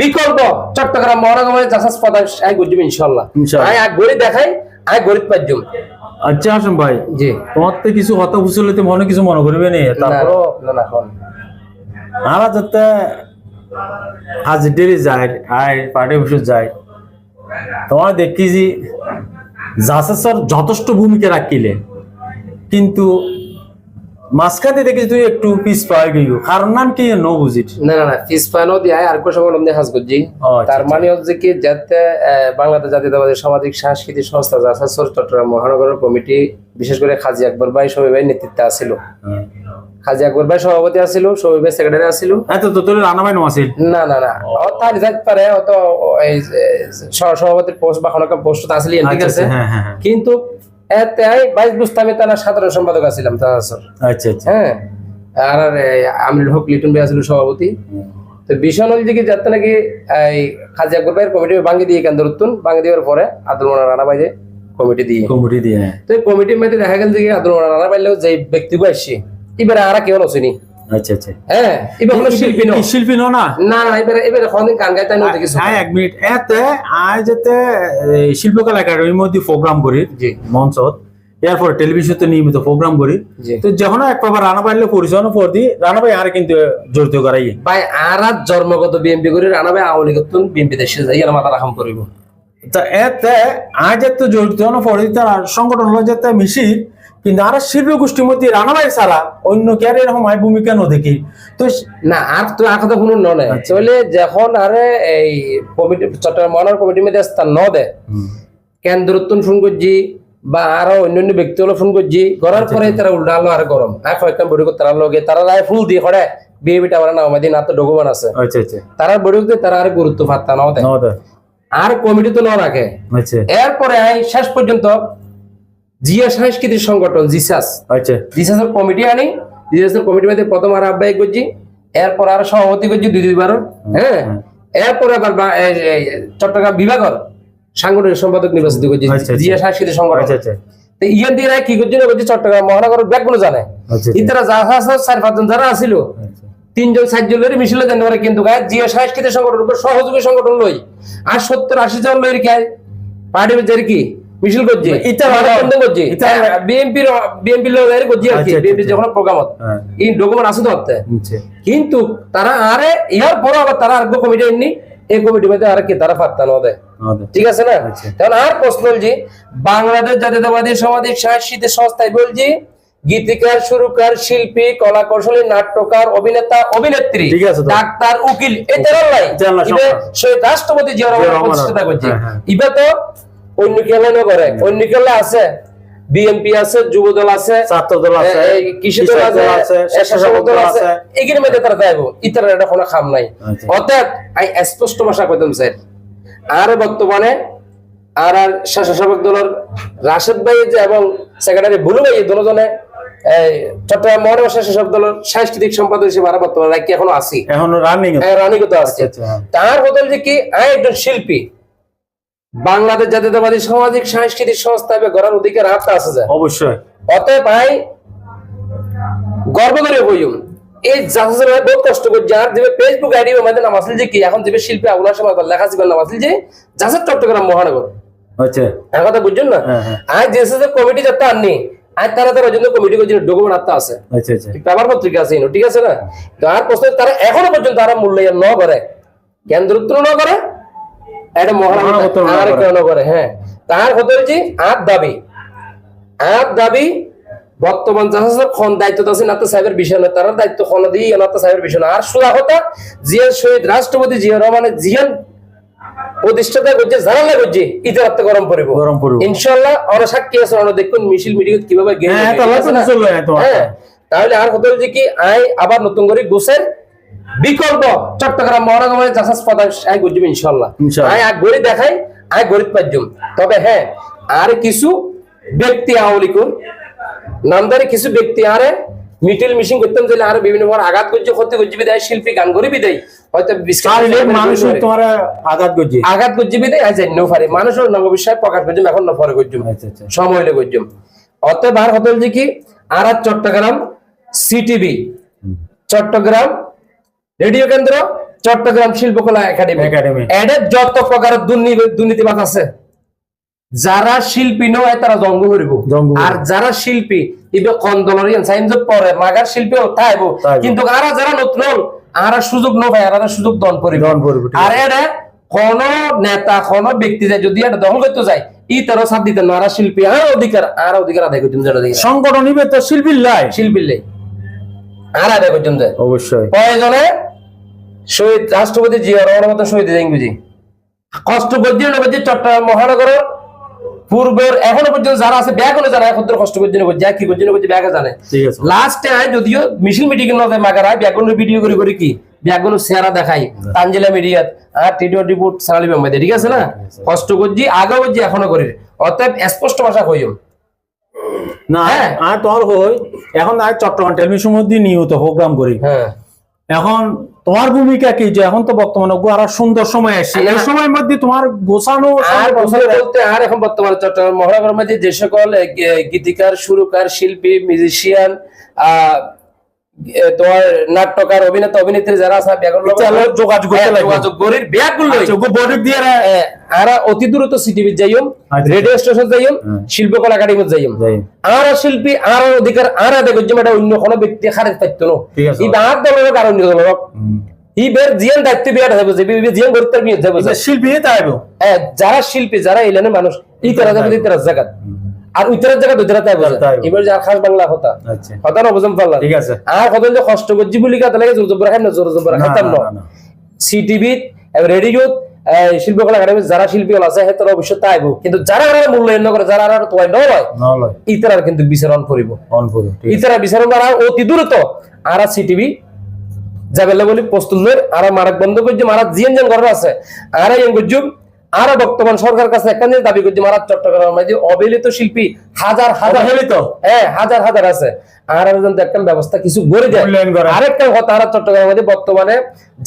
বিকল্প চট্টগ্রাম মহানগরের জাহাজ পদার্থ আই গুজব ইনশাল্লাহ। আই এক গড়ি দেখাই আই গরিব পাইজুম আচ্ছা আসুন ভাই। জি। তোমার তো কিছু কথা বুঝলে তো মনে কিছু মনে করবে নি। তারপর না না হন। আমরা যাতে আজ ডেলি যাই আই পার্টি অফিসে যাই তোমার দেখি যে জাসেসর যথেষ্ট ভূমিকা রাখিলে। কিন্তু মাঝখানে দেখি তুই একটু পিস পাই গেল কারণ নাম কি নো বুঝিট না না না ফিস পানো দিয়ে আর কো সংগঠন দিয়ে হাজ করছি আচ্ছা, তার মানে হচ্ছে কি যাতে বাংলাদেশ জাতীয়তাবাদী সামাজিক সাংস্কৃতিক সংস্থা জাসাসর চট্টগ্রাম মহানগর কমিটি বিশেষ করে খাজি আকবর ভাই সবাই ভাই নেতৃত্বে আসিল খাজি আকবর ভাই সভাপতি আসিল সবাই ভাই সেক্রেটারি আসিল এত তো তোর রান্না বাইন আছে না না না ও। তার যাইতে পারে অত এই যে সহ সভাপতির পোস্ট বা কোনো পোস্ট তো আসলে ঠিক আছে? হ্যাঁ হ্যাঁ হ্যাঁ। কিন্তু এতে আই বাইশ বুঝতামই তারা সাধারণ সম্পাদক আছিলাম জাসাসর আচ্ছা আচ্ছা। হ্যাঁ। আর আর আমিরুল হক লিটন ভাই আসলে সভাপতি। তো দিকে যাতে নাকি এই খাজি আকবর ভাইয়ের কমিটি দিয়ে কেন্দ্র উত্তুন দেওয়ার পরে আব্দুল রানা ভাই কমিটি দিয়ে। কমিটি দিয়ে হ্যাঁ। তো কমিটির মধ্যে দেখা গেল যে ব্যক্তিগুলো রানা ভাইলেও যে ব্যক্তিগো আসছে এবারে আর কেউ নছিনি আচ্ছা আচ্ছা। হ্যাঁ এবার শিল্পী ন শিল্পী ন না? না না এবারে এবারে কোনদিন গান গাইতে নতে কিছু হ্যাঁ এক মিনিট। এতে আজ যেতে শিল্পকলা একাডেমির মধ্যে প্রোগ্রাম করি জি। মঞ্চত। এরপর টেলিভিশনতে নিয়মিত প্রোগ্রাম করি। জি। তো যখন এক পাবার রানা পাইলে পরিচয় পর দি রানা ভাই আর কিন্তু জড়িত করাই। ভাই আর জন্মগত বিএমপি করে রানা ভাই আওয়ামী তুন বিএমপি দেশে যাই আর মাথা রাখাম করিব। তা এতে আজ এত জড়িত পর সংগঠন হলো যেতে মিশি কিন্তু আর শিল্পী গোষ্ঠীর মধ্যে রানা ভাই ছাড়া অন্য কে আর এরকম ভূমিকা ন দেখি। তো না আর তো আর কথা শুনুন নয় চলে যখন আরে এই কমিটি চট্টগ্রাম মহানগর কমিটির মধ্যে স্থান ন দেয় কেন্দ্রত্বন ফোন করছি বা আরও অন্যান্য ব্যক্তি হলো ফোন করছি করার পরে তারা উল্টা আলো আর গরম। আর কয়েকটা বড়ি তারা লগে তারা রায় ফুল দিয়ে খড়ে বিয়ে বিটা আমার নাম দিন তো ডকুমেন্ট আছে। আচ্ছা আচ্ছা। তারা বড়ি তারা আর গুরুত্ব পাত্তা নাও দেয় আর কমিটি তো ন রাখে আচ্ছা। এরপরে শেষ পর্যন্ত জিয়া সাংস্কৃতিক সংগঠন জিসাস। আচ্ছা। জিসাসের কমিটি আনি জিসাসের কমিটির মধ্যে প্রথম আর আহ্বায়ক করছি এরপর আর সভাপতি করছি দুই দুইবার হ্যাঁ? এরপর আবার চট্টগ্রাম বিভাগের সাংগঠনিক সম্পাদক নির্বাচিত করছি আচ্ছা, আচ্ছা। জিয়া সাংস্কৃতিক সংগঠন। আচ্ছা আচ্ছা। তো ইয়ান দিয়ে রায় কি করছি না করছি চট্টগ্রাম মহানগরের ব্যাগগুলো জানে ইতারা যা আছে চার পাঁচজন যারা আসিল তিনজন চারজনের মিছিলে জানতে পারে কিন্তু গায়ে জিয়া সাংস্কৃতিক সংগঠন উপর সহযোগী সংগঠন লই। আর সত্তর আশি জন লই কে পার্টি কি? মিছিল করছে। ইতা মানব করছে। বিএনপির বিএনপি লোক করছে আর কি। বিএনপি। যখন প্রোগ্রামত এই ডকুমেন্ট আছে তো হতে। কিন্তু তারা আরে ইয়ার পরে আবার তারা আর কমিটি এমনি এই কমিটির মধ্যে আর কি তারা ঠিক আছে না? আচ্ছা। আর প্রশ্ন বলছি বাংলাদেশ জাতীয়তাবাদী সামাজিক সাংস্কৃতিক সংস্থায় বলছি গীতিকার সুরকার শিল্পী কলা কৌশলী নাট্যকার অভিনেতা অভিনেত্রী ডাক্তার উকিল শহীদ রাষ্ট্রপতি জিয়া রহমান করছে। হ্যাঁ, হ্যাঁ। ইবে তো অন্য খেলানো করে? অন্য খেলা আছে? বিএনপি আছে যুবদল আছে ছাত্র দল আছে কৃষি দল আছে স্বেচ্ছাসেবক দল আছে। এগুলোর মধ্যে তারা যাইব ইতার এটা কোনো খাম নাই। আচ্ছা। অতএব আমি স্পষ্ট ভাষা কইতাম স্যার আর বর্তমানে আর আর স্বেচ্ছাসেবক দলের রাশেদ ভাই যে এবং সেক্রেটারি বুলু ভাই দুজনে চট্টগ্রাম মহানগর স্বেচ্ছাসেবক দলের সাংস্কৃতিক সম্পাদক হিসেবে আর বর্তমানে রাখি এখনও আছি? এখন রানিং রানীগত আছে। আচ্ছা, হ্যাঁ। তার বদল যে কি আমি একজন শিল্পী। বাংলাদেশ জাতীয়তাবাদী সামাজিক সাংস্কৃতিক সংস্থা গড়ার অধিকার হাতটা আছে যায় অবশ্যই। অতএব ভাই গর্ব করে এই জাহাজের বহুত কষ্ট আর দিবে ফেসবুক আইডি আমাদের নাম আসল যে কি এখন দিবে শিল্পী আবুল লেখা ছিল নাম আসল যে জাহাজের চট্টগ্রাম মহানগর। আচ্ছা এক কথা বুঝছেন না? হ্যাঁ, হ্যাঁ। আজ যে কমিটি যাতে আননি আজ তারা তার জন্য কমিটি ডকুমেন্ট আত্মা আছে। পেপার পত্রিকা আছে ঠিক আছে না? আর প্রশ্ন তারা এখনও পর্যন্ত তারা মূল্যায়ন ন করে। কেন্দ্র ন করে এটা করে। হ্যাঁ তার হতে হচ্ছে আর দাবি আর দাবি বর্তমান জাহাজের খন দায়িত্ব আছে নাতে সাহেবের বিষয় না তারা দায়িত্ব খন দিয়ে নাতে সাহেবের বিষয় না আর সুরা হতা জিয়ান শহীদ রাষ্ট্রপতি জিয়া রহমানের জিয়ান প্রতিষ্ঠাতা করছে জানালা করছে ইতার গরম পড়িব গরম পড়িব। ইনশাল্লাহ আমরা সাক্ষী আছে আমরা দেখুন মিছিল মিটিং কীভাবে হ্যাঁ। হ্যাঁ তাহলে আর হতে হচ্ছে কি আই আবার নতুন করে গোসের বিকল্প চট্টগ্রাম মহানগরের চাষাস পদার্থ আই গুজব ইনশাল্লাহ। আই এক গড়ি দেখাই আই গরিব পাইজুম তবে হ্যাঁ আর কিছু ব্যক্তি আওয়ামী লীগের নামদারি কিছু ব্যক্তি আরে মিটিল মিশিং করতাম যে আর বিভিন্ন বার আঘাত করছে ক্ষতি করছে বিদায়। শিল্পী গান করে বিদায় হয়তো মানুষ তোমার আঘাত করছে আঘাত করছে বিদায় আজ জানি পারে মানুষের নববিশ্বাস প্রকাশ করছে এখন না পরে করছে। আচ্ছা আচ্ছা। সময় হইলে করছুম অতএব আর হতে হচ্ছে কি? আর চট্টগ্রাম সিটিভি চট্টগ্রাম রেডিও কেন্দ্র চট্টগ্রাম শিল্পকলা একাডেমি। একাডেমি। এদের যত দুর্নীতি দুর্নীতিবাদ আছে যারা শিল্পী নয় তারা জঙ্গ করিব আর যারা শিল্পী ইবে কন্দলরিয়ান সাইন্স পরে মাগার শিল্পী তাইব কিন্তু আরা যারা নতুন আরা সুযোগ ন পায় আর সুযোগ দন পরিব, আর এরা কোন নেতা কোন ব্যক্তি যায় যদি এটা দখল করতে যায় ই তারা সাথ দিতে না। আর শিল্পী আর অধিকার আর অধিকার আদায় যেটা সংগঠন নিবে তো শিল্পীর লাই। শিল্পীর লাই। আর আদায় করছেন যায় অবশ্যই। প্রয়োজনে শহীদ রাষ্ট্রপতি জিয়া রহমানের মতো শহীদ বুঝি কষ্ট করছে নবজি চট্টগ্রাম মহানগরের পূর্বের এখনও পর্যন্ত যারা আছে ব্যাগনে যারা এখন কষ্ট করছে নবজি কি করছে নবজি ব্যাগে জানে। ঠিক আছে। লাস্টে যদিও মিছিল মিটিং নজর মাগারা ব্যাগনের ভিডিও করে করে কি? ব্যাগনের চেহারা দেখাই। তানজিলা মিডিয়াত আর টি টোয়েন্টি বুট সালালি মেম্বাইতে ঠিক আছে না? কষ্ট করছি আগে করছি এখনও করি। অতএব স্পষ্ট ভাষা কইম না হ্যাঁ। আর তোর হই এখন আর চট্টগ্রাম টেলিভিশন মধ্যে নিয়মিত প্রোগ্রাম করি। হ্যাঁ। এখন তোমার ভূমিকা কি যে এখন তো বর্তমানে গোয়ারা আরও সুন্দর সময় আসছে? এই সময়ের মধ্যে তোমার গোছানো আর বলতে আর এখন বর্তমানে চট্টগ্রাম মহানগর মধ্যে যে সকল গীতিকার সুরকার শিল্পী মিউজিশিয়ান তোমার নাট্যকার অভিনেতা অভিনেত্রী যারা আছে যোগাযোগ করির বডি দিয়ে আর অতি দ্রুত সিটিভি যাইম আচ্ছা। রেডিও স্টেশন যাইম শিল্পকলা একাডেমি যাইম আর শিল্পী আর অধিকার আর এটা অন্য কোনো ব্যক্তি খারে পাইতো না। এই আর দলের কারণ অন্য দলের জিয়ান দায়িত্ব বিয়ার যে বি- বি- জিয়ান করতে যাবে শিল্পী তাইব হ্যাঁ, যারা শিল্পী যারা এলেনের মানুষ ই তারা যাবে ইতারা জায়গা আর উত্তরের জায়গা তাই তাই। এবার যার খাস বাংলা কথা। আচ্ছা। কথা না বুঝতে পারলাম। ঠিক আছে। আর কত যে কষ্ট করছি বলি কথা লাগে জোর জবর খাই না জোর জবর খাইতাম না। সিটিভি রেডিও শিল্পকলা একাডেমি যারা শিল্পী আছে হেতর অবশ্যই তাইব কিন্তু যারা আর মূল্যায়ন নকরে যারা আর তোয়াই নয় না ইতারার কিন্তু বিচারণ করিব করো ইতারা বিচারণ দ্বারা অতি দ্রুত আর সিটিভি যাবেলে বলি প্রস্তুত আর মারাক বন্ধ করছে মারা জিএন জেন ঘর আছে আর এই আর বর্তমান সরকার কাছে একটা জিনিস দাবি করছে মারা চট্টগ্রামের মধ্যে অবহেলিত শিল্পী হাজার হাজার অবহেলিত? হ্যাঁ হাজার হাজার আছে। আর একজন ব্যবস্থা কিছু গড়ে। আরেকটা কথা আর চট্টগ্রামের মধ্যে বর্তমানে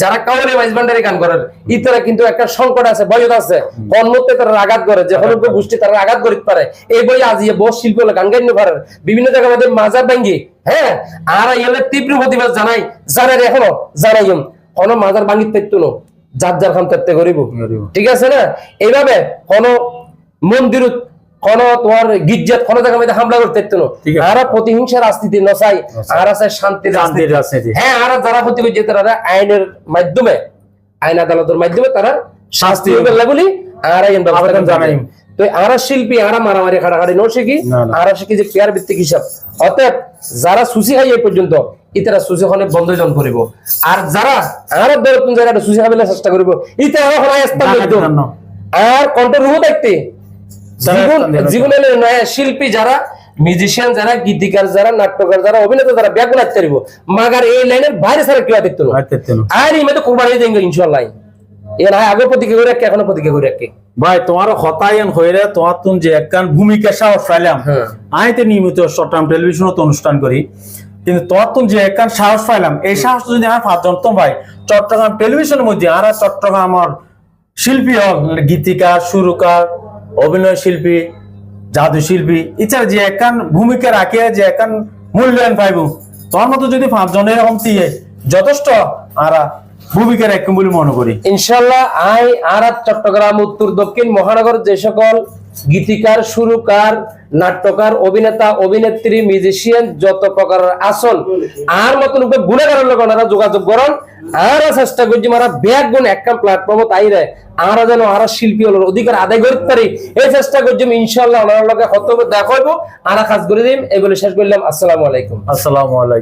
যারা কাউরি মাইজ ভান্ডারি গান করেন ইতারা কিন্তু একটা সংকট আছে বয়স আছে। কর্মতে তারা আঘাত করে যে কোনো গোষ্ঠী তারা আঘাত করিতে পারে। এই বই আজিয়ে বস শিল্প হলে গান গাইতে পারে বিভিন্ন জায়গার মধ্যে মাজার ভাঙ্গি হ্যাঁ? আর এলে তীব্র প্রতিবাদ জানাই জানাই এখনও জানাই কোনো মাজার ভাঙ্গিত পাইতো না যার যার খান তেত্তে করিব। ঠিক আছে না? এইভাবে কোন মন্দির কোন তোমার গির্জাত কোন জায়গা মধ্যে হামলা করতে তো আরা প্রতিহিংসা রাজনীতি নচাই আর শান্তির শান্তির রাজনীতি। হ্যাঁ আরা যারা ক্ষতি করছে তারা আইনের মাধ্যমে আইন আদালতের মাধ্যমে তারা শাস্তি হবে বলি আর আইন ব্যবস্থা জানাই। তো আর শিল্পী আর মারামারি খাড়াখাড়ি ন শিখি না, না। আর শিখি যে পেয়ার ভিত্তিক হিসাব। অতএব যারা সুসি খাই এই পর্যন্ত ইতারা সুসি খানে বন্ধ জন করিব। আর যারা আর বেরোতুন জায়গাটা সুসি খাবিলে চেষ্টা করিব। ইতারা না। আর কন্ট্রোল রুমও দেখতে যারা জীবন জীবনের নয় শিল্পী যারা মিউজিশিয়ান যারা গীতিকার যারা নাট্যকার যারা অভিনেতা যারা আসতে পারিব মাগার এই লাইনের বাইরে ছাড়া কেউ দেখতো আর এই কোরবানি দেন ইনশাল্লাহ আগে প্রতিজ্ঞা করে রাখে এখনও প্রতিজ্ঞা করে রাখে। ভাই তোমার হতায়ন তোমার যে একখান ভূমিকা সাহস পাইলাম। হ্যাঁ। আমি তো নিয়মিত চট্টগ্রাম টেলিভিশনত অনুষ্ঠান করি। কিন্তু তোমার যে একখান সাহস পাইলাম এই সাহস যদি আমার পাঁচ জানতাম ভাই চট্টগ্রাম টেলিভিশনের মধ্যে আর চট্টগ্রাম আমার শিল্পী হল গীতিকার সুরকার অভিনয় শিল্পী জাদু শিল্পী এছাড়া যে একখান ভূমিকা রাখে যে একখান মূল্যায়ন পাইব। তোমার মতো যদি পাঁচজনের এরকম দিয়ে যথেষ্ট আর ভূমিকা রাখেন বলে মনে করি। ইনশাল্লাহ আই আর চট্টগ্রাম উত্তর দক্ষিণ মহানগর যে সকল গীতিকার সুরকার নাট্যকার অভিনেতা অভিনেত্রী মিউজিশিয়ান যত প্রকার আসন আর মতন উপরে গুণাগারের লোক ওনারা যোগাযোগ করেন আর চেষ্টা করছি মারা ব্যাগ গুণ একটা প্ল্যাটফর্ম তাই রে আর যেন আর শিল্পী হল অধিকার আদায় করতে পারি। এই চেষ্টা করছি ইনশাল্লাহ ওনার লোকে কত দেখাবো আর কাজ করে দিম এই বলে শেষ করলাম। আসসালামু আলাইকুম। আসসালামু আলাইকুম।